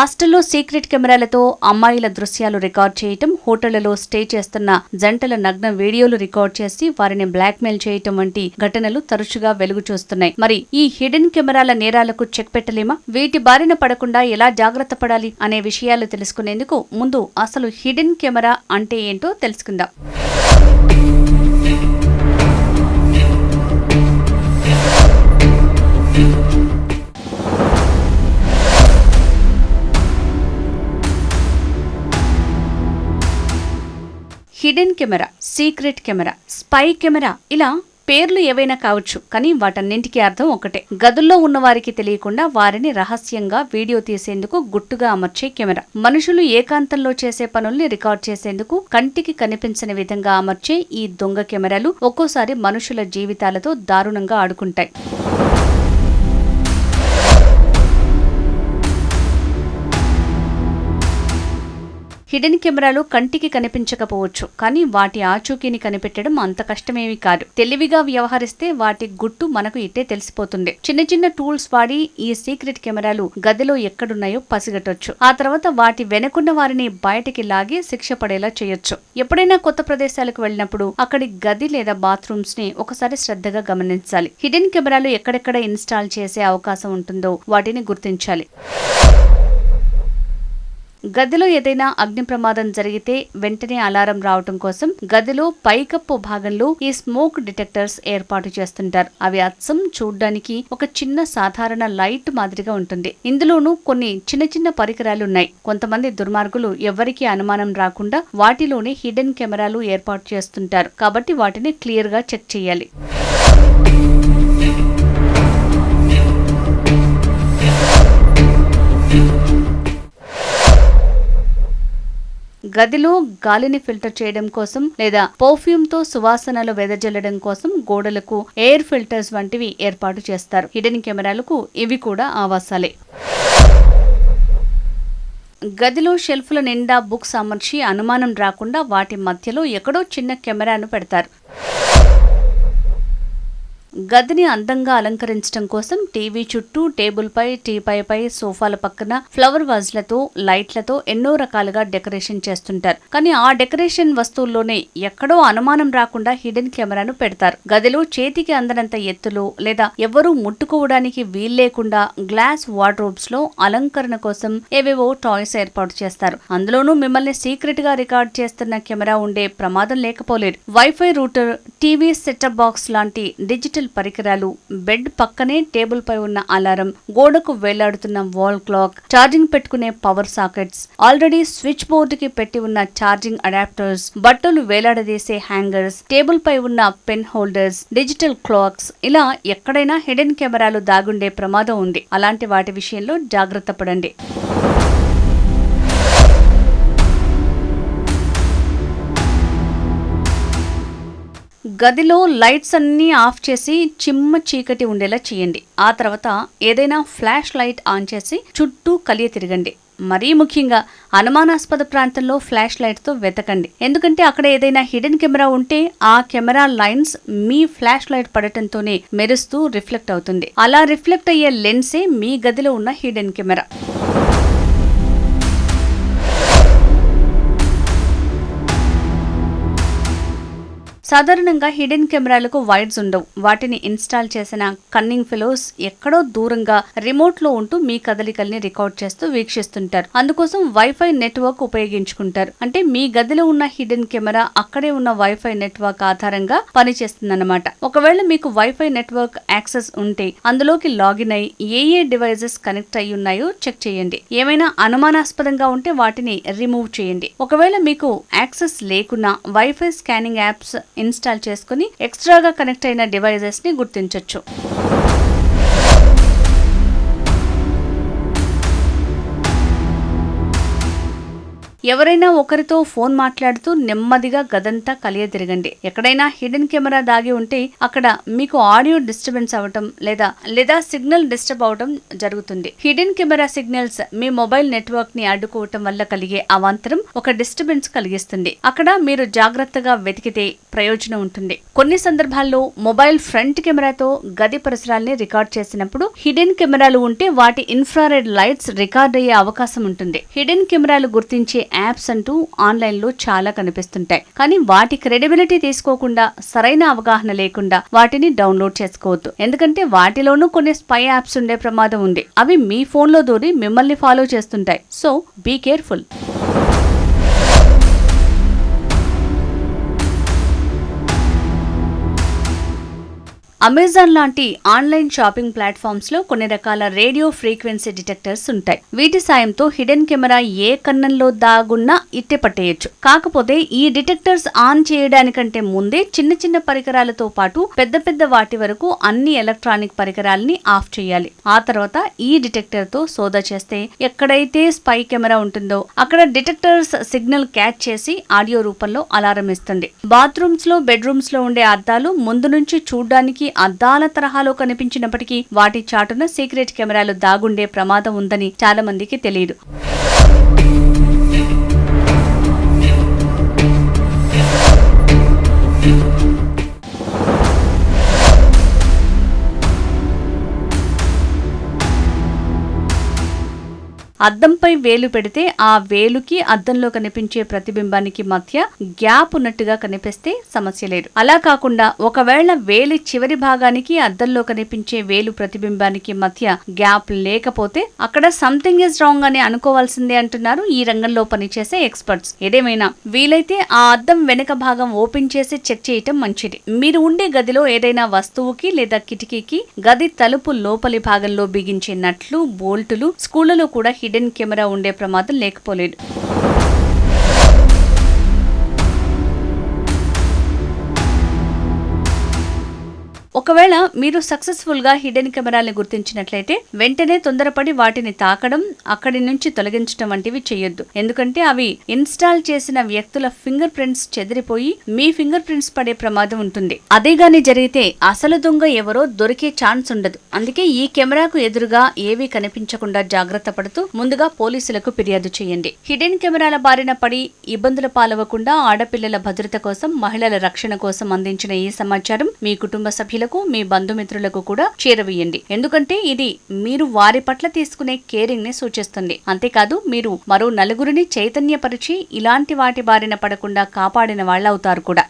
హాస్టల్లో సీక్రెట్ కెమెరాలతో అమ్మాయిల దృశ్యాలు రికార్డ్ చేయటం హోటళ్ళలో స్టే చేస్తున్న జంటల నగ్న వీడియోలు రికార్డ్ చేసి వారిని బ్లాక్మెయిల్ చేయటం వంటి ఘటనలు తరచుగా వెలుగు చూస్తున్నాయి. మరి ఈ హిడెన్ కెమెరాల నేరాలకు చెక్ పెట్టలేమా? వీటి బారిన పడకుండా ఎలా జాగ్రత్త పడాలి అనే విషయాలు తెలుసుకునేందుకు ముందు అసలు హిడెన్ కెమెరా అంటే ఏంటో తెలుసుకుందాం. Hidden camera secret camera spy camera ఇలా పేర్లు ఏవైనా కావచ్చు కానీ వాటన్నింటికీ అర్థం ఒకటే. గదుల్లో ఉన్న వారికి తెలియకుండా వారిని రహస్యంగా వీడియో తీసేందుకు గుట్టుగా అమర్చే కెమెరా. మనుషులు ఏకాంతంలో చేసే పనుల్ని రికార్డ్ చేసేందుకు కంటికి కనిపించని విధంగా అమర్చే ఈ దొంగ కెమెరాలు ఒక్కోసారి మనుషుల జీవితాలతో దారుణంగా ఆడుకుంటాయి. హిడెన్ కెమెరాలు కంటికి కనిపించకపోవచ్చు కానీ వాటి ఆచూకీని కనిపెట్టడం అంత కష్టమేమీ కాదు. తెలివిగా వ్యవహరిస్తే వాటి గుట్టు మనకు ఇట్టే తెలిసిపోతుంది. చిన్న చిన్న టూల్స్ వాడి ఈ సీక్రెట్ కెమెరాలు గదిలో ఎక్కడున్నాయో పసిగట్టొచ్చు. ఆ తర్వాత వాటి వెనుకున్న వారిని బయటికి లాగి శిక్ష పడేలా చేయొచ్చు. ఎప్పుడైనా కొత్త ప్రదేశాలకు వెళ్ళినప్పుడు అక్కడి గది లేదా బాత్రూమ్స్ని ఒకసారి శ్రద్ధగా గమనించాలి. హిడెన్ కెమెరాలు ఎక్కడెక్కడ ఇన్స్టాల్ చేసే అవకాశం ఉంటుందో వాటిని గుర్తించాలి. గదిలో ఏదైనా అగ్ని ప్రమాదం జరిగితే వెంటనే అలారం రావటం కోసం గదిలో పైకప్పు భాగంలో ఈ స్మోక్ డిటెక్టర్స్ ఏర్పాటు చేస్తుంటారు. అవి అచ్చం చూడ్డానికి ఒక చిన్న సాధారణ లైట్ మాదిరిగా ఉంటుంది. ఇందులోనూ కొన్ని చిన్న చిన్న పరికరాలు ఉన్నాయి. కొంతమంది దుర్మార్గులు ఎవరికీ అనుమానం రాకుండా వాటిలోనే హిడెన్ కెమెరాలు ఏర్పాటు చేస్తుంటారు. కాబట్టి వాటిని క్లియర్గా చెక్ చేయాలి. గదిలో గాలిని ఫిల్టర్ చేయడం కోసం లేదా పర్ఫ్యూమ్తో సువాసనలు వెదజల్లడం కోసం గోడలకు ఎయిర్ ఫిల్టర్స్ వంటివి ఏర్పాటు చేస్తారు. హిడెన్ కెమెరాలకు ఇవి కూడా ఆవాసాలే. గదిలో షెల్ఫ్ల నిండా బుక్స్ అమర్చి అనుమానం రాకుండా వాటి మధ్యలో ఎక్కడో చిన్న కెమెరాను పెడతారు. గదిని అందంగా అలంకరించడం కోసం టీవీ చుట్టూ టేబుల్పై టీపాయ్పై సోఫాల పక్కన ఫ్లవర్ వాజ్లతో లైట్లతో ఎన్నో రకాలుగా డెకరేషన్ చేస్తుంటారు. కానీ ఆ డెకరేషన్ వస్తువుల్లోనే ఎక్కడో అనుమానం రాకుండా హిడెన్ కెమెరాను పెడతారు. గదిలో చేతికి అందనంత ఎత్తులో లేదా ఎవరూ ముట్టుకోవడానికి వీల్లేకుండా గ్లాస్ వార్డ్రోబ్స్లో అలంకరణ కోసం ఏవేవో టాయ్స్ ఏర్పాటు చేస్తారు. అందులోనూ మిమ్మల్ని సీక్రెట్గా రికార్డ్ చేస్తున్న కెమెరా ఉండే ప్రమాదం లేకపోలేదు. Wifi router TV setup box లాంటి డిజిటల్ పరికరాలు. బెడ్ పక్కనే టేబుల్ పై ఉన్న అలారం గోడకు వేలాడుతున్న వాల్ క్లాక్ ఛార్జింగ్ పెట్టుకునే power sockets already switch board కి పెట్టి ఉన్న ఛార్జింగ్ అడాప్టర్స్ బట్టలు వేలాడదీసే హ్యాంగర్స్ టేబుల్ పై ఉన్న పెన్ హోల్డర్స్ డిజిటల్ క్లాక్స్ ఇలా ఎక్కడైనా హిడెన్ కెమెరాలు దాగుండే ప్రమాదం ఉంది. అలాంటి వాటి విషయంలో జాగ్రత్త పడండి. గదిలో లైట్స్ అన్నీ ఆఫ్ చేసి చిమ్మ చీకటి ఉండేలా చేయండి. ఆ తర్వాత ఏదైనా ఫ్లాష్ లైట్ ఆన్ చేసి చుట్టూ కలియ తిరగండి. మరీ ముఖ్యంగా అనుమానాస్పద ప్రాంతంలో ఫ్లాష్ లైట్తో వెతకండి. ఎందుకంటే అక్కడ ఏదైనా హిడెన్ కెమెరా ఉంటే ఆ కెమెరా లైన్స్ మీ ఫ్లాష్ లైట్ పడటంతోనే మెరుస్తూ రిఫ్లెక్ట్ అవుతుంది. అలా రిఫ్లెక్ట్ అయ్యే లెన్సే మీ గదిలో ఉన్న హిడెన్ కెమెరా. సాధారణంగా హిడెన్ కెమెరాలకు వైడ్స్ ఉండవు. వాటిని ఇన్స్టాల్ చేసిన కన్నింగ్ ఫెలోస్ ఎక్కడో దూరంగా రిమోట్లో ఉంటూ మీ కదలికల్ని రికార్డ్ చేస్తూ వీక్షిస్తుంటారు. అందుకోసం వైఫై నెట్వర్క్ ఉపయోగించుకుంటారు. అంటే మీ గదిలో ఉన్న హిడెన్ కెమెరా అక్కడే ఉన్న వైఫై నెట్వర్క్ ఆధారంగా పనిచేస్తుందన్నమాట. ఒకవేళ మీకు వైఫై నెట్వర్క్ యాక్సెస్ ఉంటే అందులోకి లాగిన్ అయి ఏ ఏ డివైజెస్ కనెక్ట్ అయి ఉన్నాయో చెక్ చేయండి. ఏమైనా అనుమానాస్పదంగా ఉంటే వాటిని రిమూవ్ చేయండి. ఒకవేళ మీకు యాక్సెస్ లేకున్నా వైఫై స్కానింగ్ యాప్స్ ఇన్స్టాల్ చేసుకుని ఎక్స్ట్రాగా కనెక్ట్ అయిన డివైజెస్ని గుర్తించవచ్చు ఎవరైనా ఒకరితో ఫోన్ మాట్లాడుతూ నెమ్మదిగా గదంతా కలియతిరగండి. ఎక్కడైనా హిడెన్ కెమెరా దాగి ఉంటే అక్కడ మీకు ఆడియో డిస్టర్బెన్స్ అవటం లేదా లేదా సిగ్నల్ డిస్టర్బ్ అవటం జరుగుతుంది. హిడెన్ కెమెరా సిగ్నల్స్ మీ మొబైల్ నెట్వర్క్ని అడ్డుకోవటం వల్ల కలిగే అవాంతరం ఒక డిస్టర్బెన్స్ కలిగిస్తుంది. అక్కడ మీరు జాగ్రత్తగా వెతికితే ప్రయోజనం ఉంటుంది. కొన్ని సందర్భాల్లో మొబైల్ ఫ్రంట్ కెమెరాతో గది పరిసరాల్ని రికార్డ్ చేసినప్పుడు హిడెన్ కెమెరాలు ఉంటే వాటి ఇన్ఫ్రారెడ్ లైట్స్ రికార్డ్ అయ్యే అవకాశం ఉంటుంది. హిడెన్ కెమెరాలు గుర్తించే యాప్స్ అంటూ ఆన్లైన్లో చాలా కనిపిస్తుంటాయి. కానీ వాటి క్రెడిబిలిటీ తీసుకోకుండా సరైన అవగాహన లేకుండా వాటిని డౌన్లోడ్ చేసుకోవద్దు. ఎందుకంటే వాటిలోనూ కొన్ని స్పై యాప్స్ ఉండే ప్రమాదం ఉంది. అవి మీ ఫోన్లో దూరి మిమ్మల్ని ఫాలో చేస్తుంటాయి. So be careful. అమెజాన్ లాంటి ఆన్లైన్ షాపింగ్ ప్లాట్ఫామ్స్లో కొన్ని రకాల రేడియో ఫ్రీక్వెన్సీ డిటెక్టర్స్ ఉంటాయి. వీటి సాయంతో హిడెన్ కెమెరా ఏ కన్నంలో దాగున్నా ఇట్టే పట్టేయచ్చు. కాకపోతే ఈ డిటెక్టర్స్ ఆన్ చేయడానికంటే ముందే చిన్న చిన్న పరికరాలతో పాటు పెద్ద పెద్ద వాటి వరకు అన్ని ఎలక్ట్రానిక్ పరికరాలని ఆఫ్ చేయాలి. ఆ తర్వాత ఈ డిటెక్టర్తో సోదా చేస్తే ఎక్కడైతే స్పై కెమెరా ఉంటుందో అక్కడ డిటెక్టర్స్ సిగ్నల్ క్యాచ్ చేసి ఆడియో రూపంలో అలారం ఇస్తుంది. బాత్రూమ్స్లో బెడ్రూమ్స్లో ఉండే అద్దాలు ముందు నుంచి చూడ్డానికి అద్దాల తరహాలో కనిపించినప్పటికీ వాటి చాటున సీక్రెట్ కెమెరాలు దాగుండే ప్రమాదం ఉందని చాలా మందికి తెలియదు. అద్దంపై వేలు పెడితే ఆ వేలుకి అద్దంలో కనిపించే ప్రతిబింబానికి మధ్య గ్యాప్ ఉన్నట్టుగా కనిపిస్తే సమస్య లేదు. అలా కాకుండా ఒకవేళ వేలి చివరి భాగానికి అద్దంలో కనిపించే వేలు ప్రతిబింబానికి మధ్య గ్యాప్ లేకపోతే అక్కడ సంథింగ్ ఇస్ రాంగ్ అని అనుకోవాల్సిందే అంటున్నారు ఈ రంగంలో పనిచేసే ఎక్స్పర్ట్స్ ఏదేమైనా వీలైతే ఆ అద్దం వెనుక భాగం ఓపెన్ చేసి చెక్ చేయటం మంచిది. మీరు ఉండే గదిలో ఏదైనా వస్తువుకి లేదా కిటికీకి గది తలుపు లోపలి భాగంలో బిగించే నట్లు బోల్టులు స్కూళ్ళలో కూడా హిడెన్ కెమెరా ఉండే ప్రమాదం లేకపోలేదు. ఒకవేళ మీరు సక్సెస్ఫుల్గా హిడెన్ కెమెరాల్ని గుర్తించినట్లయితే వెంటనే తొందరపడి వాటిని తాకడం అక్కడి నుంచి తొలగించడం వంటివి చేయొద్దు. ఎందుకంటే అవి ఇన్స్టాల్ చేసిన వ్యక్తుల ఫింగర్ ప్రింట్స్ చెదిరిపోయి మీ ఫింగర్ ప్రింట్స్ పడే ప్రమాదం ఉంటుంది. అదే గాని జరిగితే అసలు దొంగ ఎవరో దొరికే ఛాన్స్ ఉండదు. అందుకే ఈ కెమెరాకు ఎదురుగా ఏవీ కనిపించకుండా జాగ్రత్త పడుతూ ముందుగా పోలీసులకు ఫిర్యాదు చేయండి. హిడెన్ కెమెరాల బారిన పడి ఇబ్బందుల పాలవకుండా ఆడపిల్లల భద్రత కోసం మహిళల రక్షణ కోసం అందించిన ఈ సమాచారం మీ కుటుంబ సభ్యులకు మీ బంధుమిత్రులకు కూడా చేరవేయండి. ఎందుకంటే ఇది మీరు వారి పట్ల తీసుకునే కేరింగ్ని సూచిస్తుంది. అంతేకాదు మీరు మరో నలుగురిని చైతన్యపరిచి ఇలాంటి వాటి బారిన పడకుండా కాపాడిన వాళ్ళవుతారు కూడా.